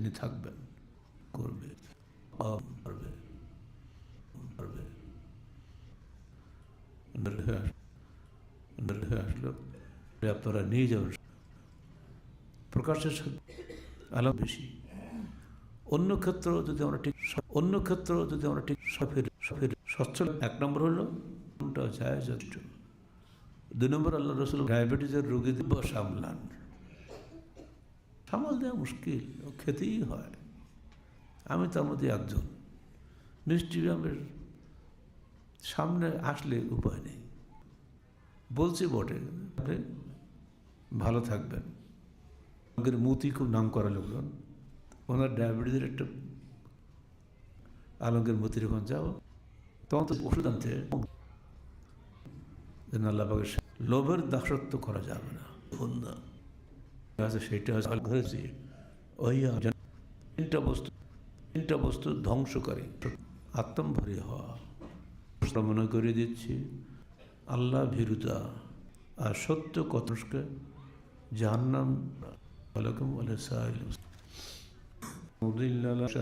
তিনি থাকবেন, করবে আসলো আপনারা নিয়ে যাবেন। প্রকাশের সাথে আলাপ বেশি। অন্য ক্ষেত্র যদি আমরা ঠিক অন্য ক্ষেত্র যদি আমরা ঠিক সফের সফের, সচ্ছল, এক নম্বর হলো দুই নম্বর, আল্লাহ রসুল ডায়াবেটিসের রোগীদের সামলান সামাল দেওয়া মুশকিল, ও খেতেই হয়। আমি তার মধ্যে একজন। মিষ্টি গ্রামের সামনে আসলে উপায় নেই। বলছি বটে, আপনি ভালো থাকবেন। আগের মতি খুব নাম করা লোকজন। ওনার ডায়াবেটিসের একটা আলমগের মতির ওখানে যাও। তখন তো ওষুধ আনতে। যেন আল্লাহ লোভের দাসত্ব করা যাবে না না। আছে সেটা হচ্ছে ওই তিনটা বস্তু তিনটা বস্তু ধ্বংসকারী। আত্মম্ভরী হওয়া। মনে করে দিচ্ছি, আল্লাহ ভীরুতা আর সত্য কত জাহান্নাম আলাইকুম আলাইকুম